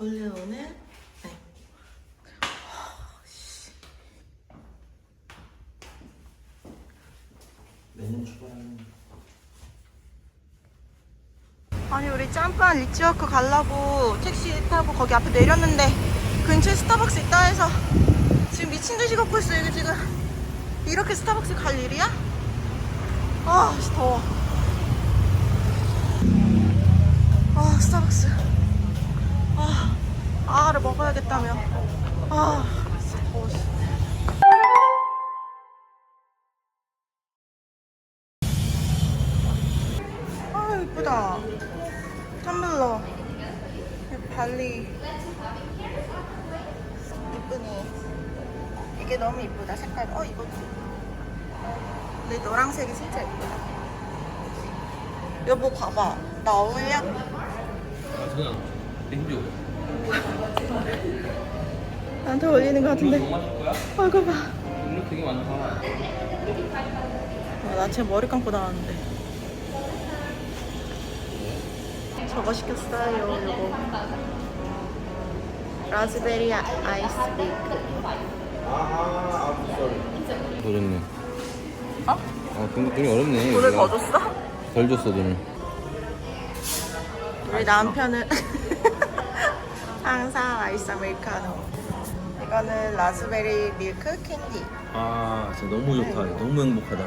올레오는 네. 메뉴 추가하는 아니 우리 짬뽕 리치워크 가려고 택시 타고 거기 앞에 내렸는데 근처에 스타벅스 있다 해서 지금 미친 듯이 걷고 있어 이게 지금 이렇게 스타벅스 갈 일이야? 아 씨, 더워 아 스타벅스 아 아를 먹어야겠다며. 아 진짜 더워 씨. 아 이쁘다. 텀블러. 발리. 이쁘니 이게 너무 이쁘다 색깔. 어 이거. 근데 노란색이 진짜 이쁘다. 여보 봐봐. 나 어울려? 아 그냥 냉주 나한테 어울리는 것 같은데? 어 이거 봐 음료 되게 많다 어, 나쟤 머리 감고 나왔는데 저거 시켰어요 요거 라즈베리 아이스 밀크 어렵네 어? 아 돈, 돈이 어렵네 돈을. 더 줬어? 덜 줬어 돈을 우리 남편은 항상 아이스 아메리카노. 이거는 라즈베리 밀크 캔디. 아 진짜 너무 좋다. 너무 행복하다.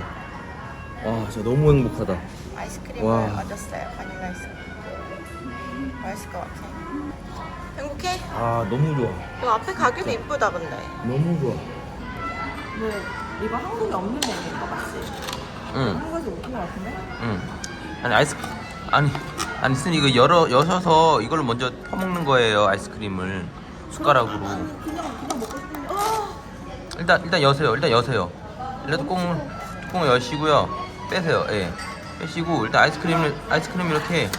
와 진짜 너무 행복하다. 아이스크림을 와. 얹었어요. 바닐라 아이스크림. 맛있을 것 같아. 행복해? 아 너무 좋아. 그 앞에 가게도 이쁘다 근데. 너무 좋아. 왜 이거 한국에 없는 메뉴인 거 맞지? 응. 한국에서 못한 거 같은데? 응. 아니 아이스 아니 아니 쓴 이거 열어 여셔서 이걸로 먼저 퍼먹는 거예요 아이스크림을. 숟가락으로. 그냥 그냥 먹고 싶은데 아! 일단 일단 여세요 일단 여세요. 일단 뚜껑을 뚜껑을 여시고요. 빼세요 예. 빼시고 일단 아이스크림을 아이스크림 이렇게.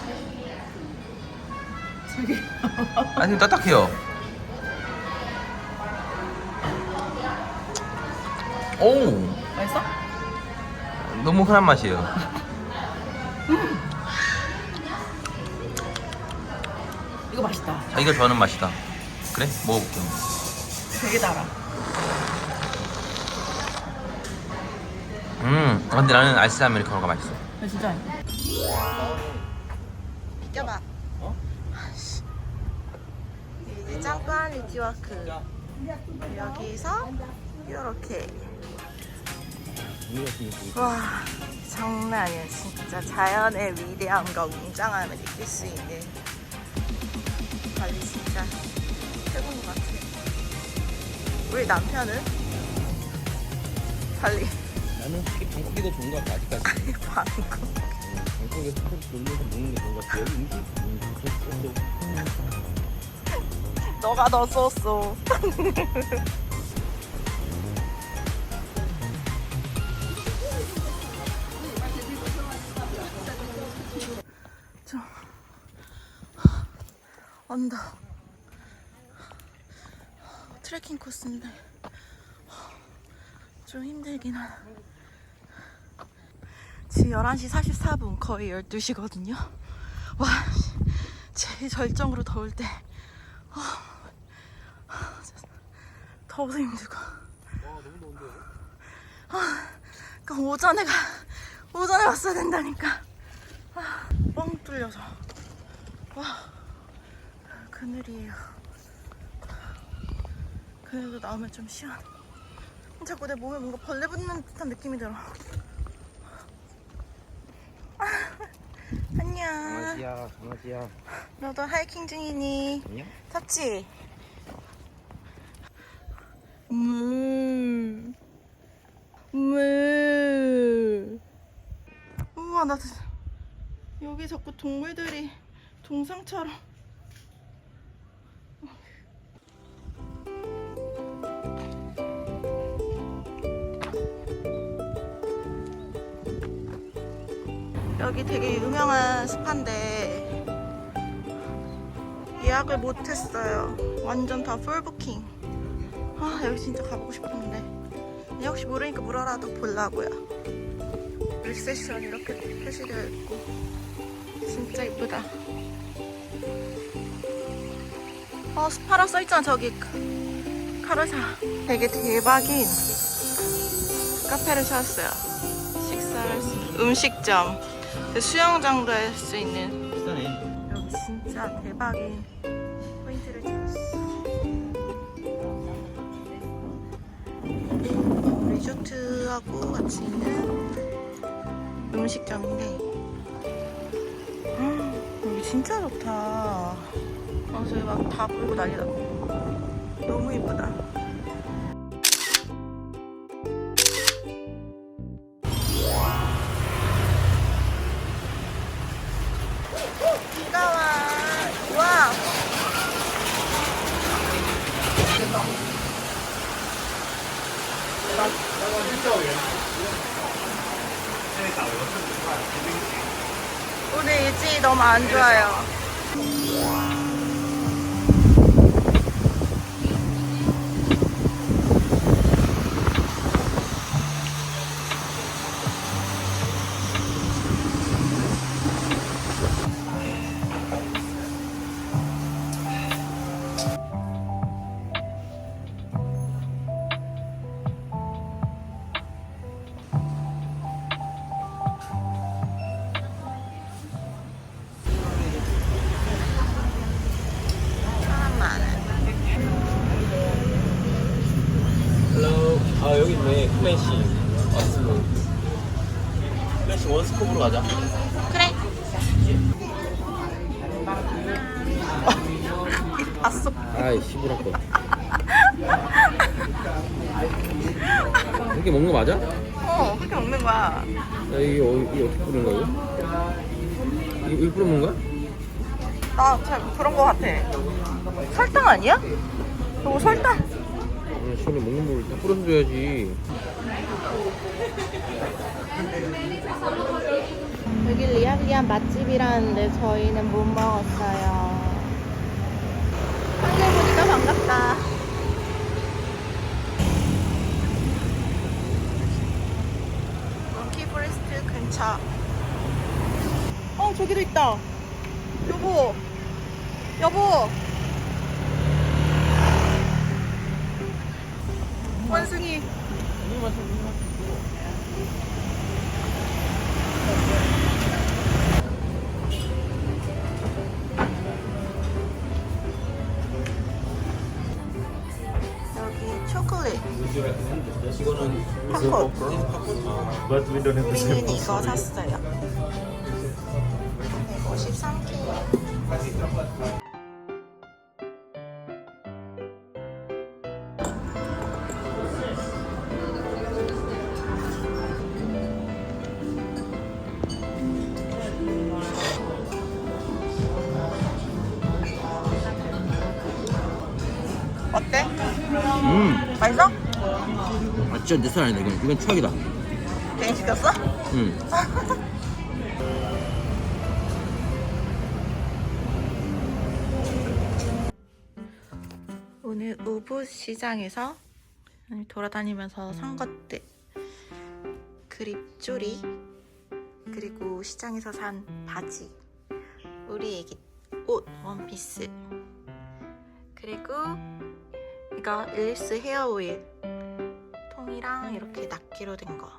저기. 아이스크림 딱딱해요. 오 맛있어? 너무 흔한 맛이에요 이거 맛있다. 자 이거 좋아하는 맛이다. 그래? 먹어볼게요. 되게 달아. 음 근데 나는 아이스 아메리카노가 맛있어. 야, 진짜 비켜봐. 어? 아이씨. 이제 짬뽕 리치워크. 여기서 이렇게. 와 장난 아니야 진짜 자연의 위대함과 웅장함을 느낄 수 있는 발리 진짜 최고인 것 같아. 우리 남편은? 발리. 나는 솔직히 방콕이 더 좋은 것 같아 아직까지. 방콕. 방콕에서 스포츠 놀면서 먹는 게 좋은 것 같아. 여기 음식? 음, 너가 더 쏘쏘 언더 트레킹 코스인데 좀 힘들긴 하다 지금 11시 44분 거의 12시거든요 와 제일 절정으로 더울 때 더워서 힘들고. 아, 그러니까 오전에 가, 오전에 왔어야 된다니까. 아, 뻥 뚫려서. 와, 그늘이에요. 그늘도 나오면 좀 시원. 자꾸 내 몸에 뭔가 벌레 붙는 듯한 느낌이 들어. 아, 안녕. 강아지야 강아지야 너도 하이킹 중이니? 안녕 탔지? 무. 무. 우와, 나 여기 자꾸 동물들이 동상처럼. 여기 되게 유명한 스파인데 예약을 못했어요. 완전 다 풀부킹. 아 여기 진짜 가보고 싶었는데 혹시 모르니까 물어라도 보려고요. 리세션 이렇게 표시되어 있고 진짜 이쁘다. 어 스파라 써있잖아 저기 카르샤 되게 대박인 카페를 찾았어요 식사를 음식점 그 수영장도 할 수 있는. 비싸네. 여기 진짜 대박인 포인트를 찾았어. 리조트하고 같이 있는 음식점인데. 음, 여기 진짜 좋다. 어, 저기 막다 보이고 난리다. 너무 이쁘다 안 좋아요. 이렇게 먹는 거 맞아? 야 어, 그렇게 먹는 거야. 이게, 어, 이게 어떻게 뿌리는 거야? 이거? 이거, 이거 뿌리는 거야? 나참 그런 거 같아. 설탕 아니야? 이거 설탕. 응, 시원히 먹는 물다 뿌려서 줘야지. 여기 리아리안 맛집이라는데 저희는 못 먹었어요. 반갑다. 몽키 포레스트 근처. 어, 저기도 있다. 여보. 여보. 원숭이. But we don't have the same 우리는 이거 샀어요. 153K. 어때? 음, 맛있어? 아 진짜 내 스타일 아니다. 이건 이건 추억이다. 시켰어? 음. 오늘 우부 시장에서 돌아다니면서 산 것들 그립조리 그리고 시장에서 산 바지 우리 애기 옷 원피스 그리고 이거 일리스 헤어 오일 통이랑 이렇게 낱개로 된거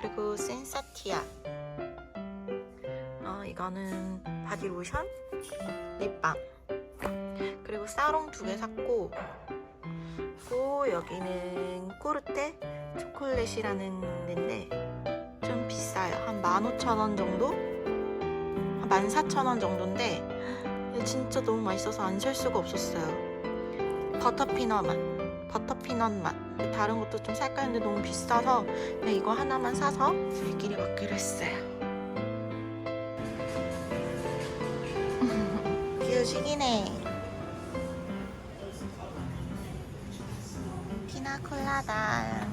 그리고 센사티아. 어 이거는 바디로션 립밤. 그리고 사롱 두 개 샀고 또 여기는 꼬르테 초콜릿이라는 데인데 좀 비싸요. 한 15,000원 정도? 한 14,000원 정도인데 진짜 너무 맛있어서 안 살 수가 없었어요. 버터피넛 맛 피넛 맛. 다른 것도 좀 살까 했는데 너무 비싸서 그냥 이거 하나만 사서 저희끼리 먹기로 했어요. 귀여우시기네. 피나콜라다.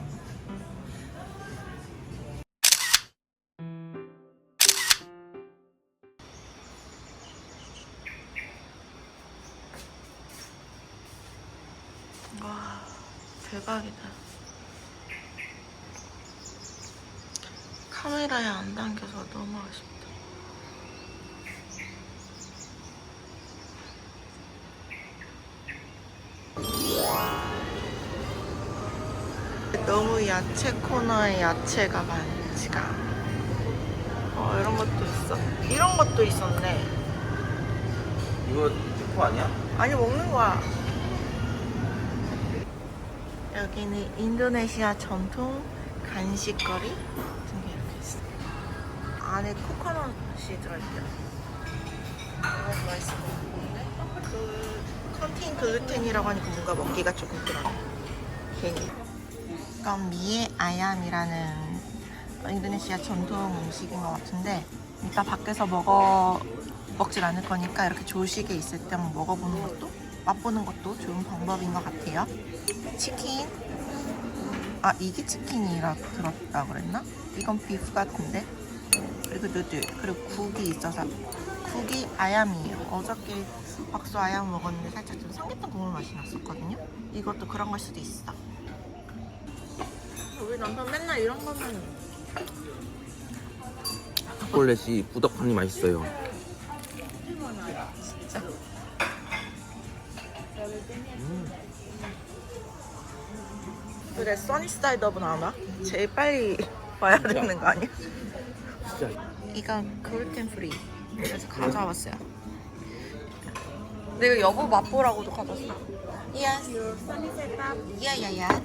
아, 대박이다. 카메라에 안 담겨서 너무 아쉽다. 너무 야채 코너에 야채가 많지가 어 이런 것도 있어 이런 것도 있었네 이거 특허 아니야? 아니 먹는 거야 여기는 인도네시아 전통 간식거리 같은 게 이렇게 있어. 안에 코코넛이 들어있대요. 너무 맛있어? 그 컨테인 글루텐이라고 하니까 뭔가 먹기가 조금 그러네. 괜히. 이건 미에 아얌이라는 인도네시아 전통 음식인 것 같은데 이따 밖에서 먹어 먹질 않을 거니까 이렇게 조식에 있을 때 한번 먹어보는 것도 맛보는 것도 좋은 방법인 것 같아요. 치킨. 아 이게 치킨이라 들었다 그랬나? 이건 비프 같은데. 그리고 누들 그리고 국이 있어서 국이 아얌이에요. 어저께 박수 아얌 먹었는데 살짝 좀 삼계탕 국물 맛이 났었거든요. 이것도 그런 걸 수도 있어. 우리 남편 맨날 이런 거는 초콜릿이 부덕하니 맛있어요. 그래 써니스타일 더블 아마 제일 빨리 와야 되는 거 아니야? 진짜. 이건 글루텐 프리 그래서 가져와봤어요. 내가 여보 맛보라고도 가져왔어. Yes. Yeah, yeah, yeah.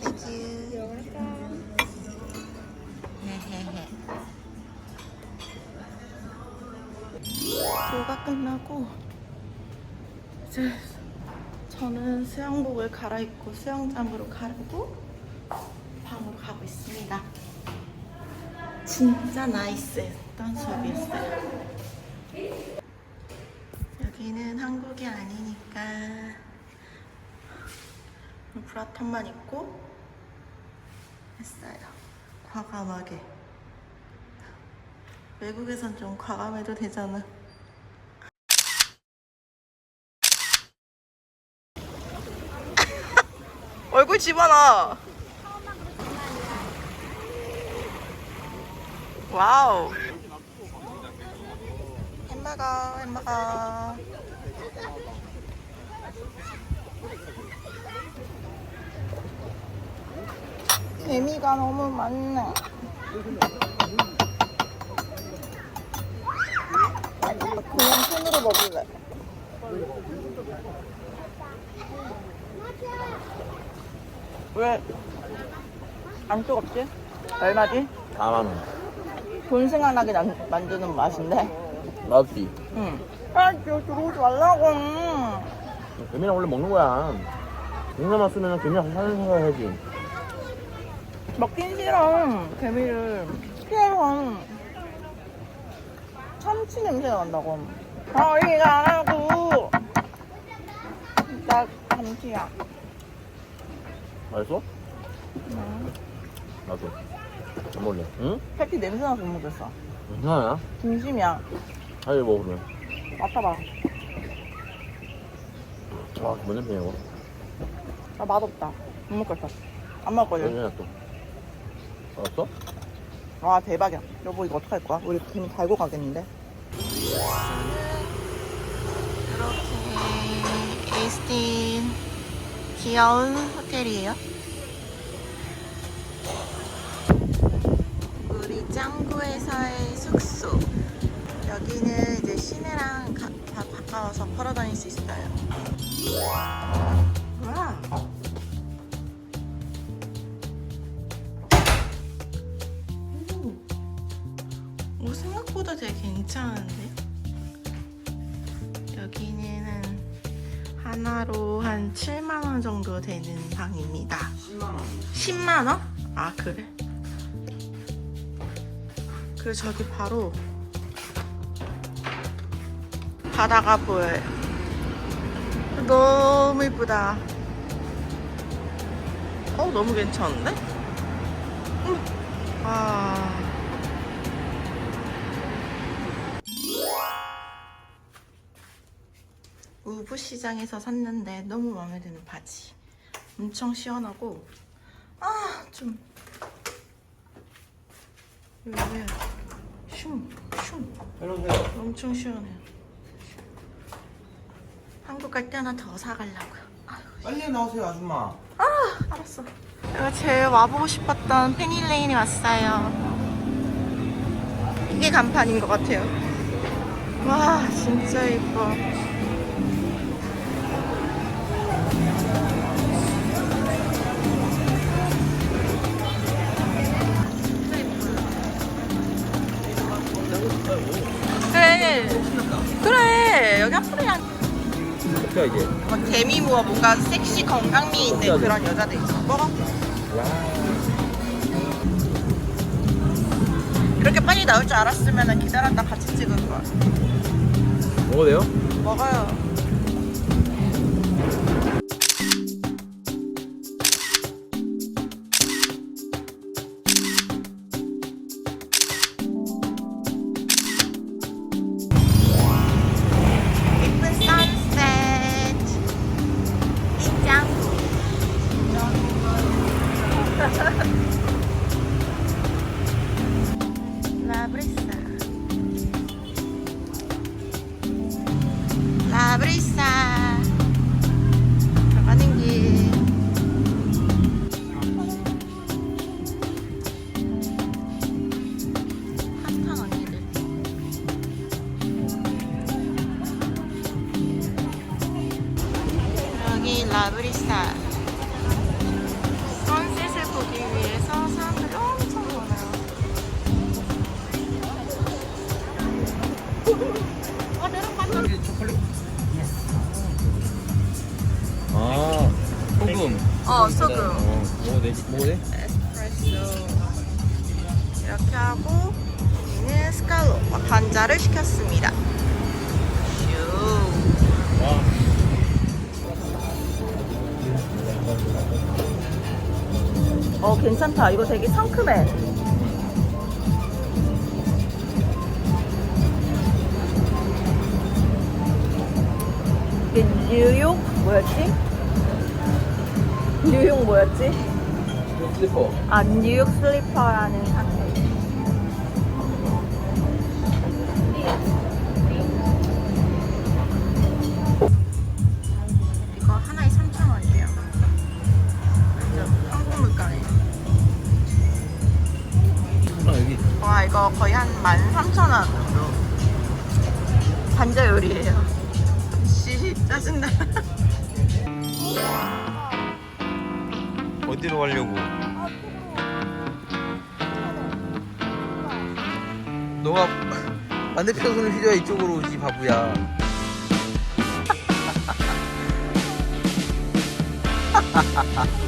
Thank you. 헤헤헤. 교가 끝나고 이제 저는 수영복을 갈아입고 수영장으로 가려고 방으로 가고 있습니다. 진짜 나이스했던 수업이었어요. 여기는 한국이 아니니까 브라톤만 입고 했어요. 과감하게. 외국에선 좀 과감해도 되잖아. 얼굴 집어넣어. 와우. 햄버거, 햄버거. 개미가 너무 많네. 그냥 손으로 먹을래. 왜? 안 뜨겁지? 얼마지? 4만 원. 돈 생각나게 난- 만드는 맛인데. 맛없지. 응. 아, 저 들어오지 말라고. 개미랑 원래 먹는 거야. 동네만 쓰면 개미랑 사는 생각 해야지. 먹긴 싫어. 개미를 피해서. 참치 냄새가 난다고. 안 하고. 나 참치야. 맛있어? 나도. 안 먹을래. 응? 패티 냄새 나서 못 먹겠어. 하나야? 진심이야. 하이 먹으면. 맡아봐. 와, 뭔 냄새야, 이거? 나 맛없다. 못 먹겠어. 안 먹을거든. 냄새나 또. 알았어? 와 대박이야. 여보 이거 어떡할 거야? 우리 김 달고 가겠는데? 이렇게 에스틴 귀여운 호텔이에요. 우리 짱구회사의 숙소. 여기는 이제 시내랑 가, 다 가까워서 걸어 다닐 수 있어요. 와. 오, 생각보다 되게 괜찮은데? 여기는 하나로 한 7만 원 정도 되는 방입니다. 10만 원. 10만 원? 아, 그래? 그리고 저기 바로 바다가 보여요. 너무 이쁘다. 어, 너무 괜찮은데? 음. 아. 우부 시장에서 샀는데 너무 마음에 드는 바지. 엄청 시원하고 아좀 여기에 슝슝 해놓으세요. 엄청 시원해요. 한국 갈 때 하나 더 사가려고요. 아유, 빨리 나오세요, 아줌마. 알았어. 제가 제일 와보고 싶었던 페니레인에 왔어요. 이게 간판인 것 같아요. 와, 진짜 예뻐. 자 이제. 막 개미 모아 뭔가 섹시 건강미 있는 그런 여자들 있어. 먹어. 이렇게 빨리 나올 줄 알았으면 기다렸다 같이 찍을 거야. 먹어도 돼요? 먹어요. 브리사. 선셋을 보기 위해서 사람들이 엄청 많아요. 아 소금. 어, 소금. 어, 먹어도 괜찮다 이거 되게 상큼해 이게 뉴욕 뭐였지? 뉴욕 뭐였지? 슬퍼. 아 뉴욕 슬리퍼라는 상태. 13,000원 정도. 반자 요리예요. 씨 짜증나. 어디로 가려고? 너가 반대편 손을 휘저어 이쪽으로 오지 바보야.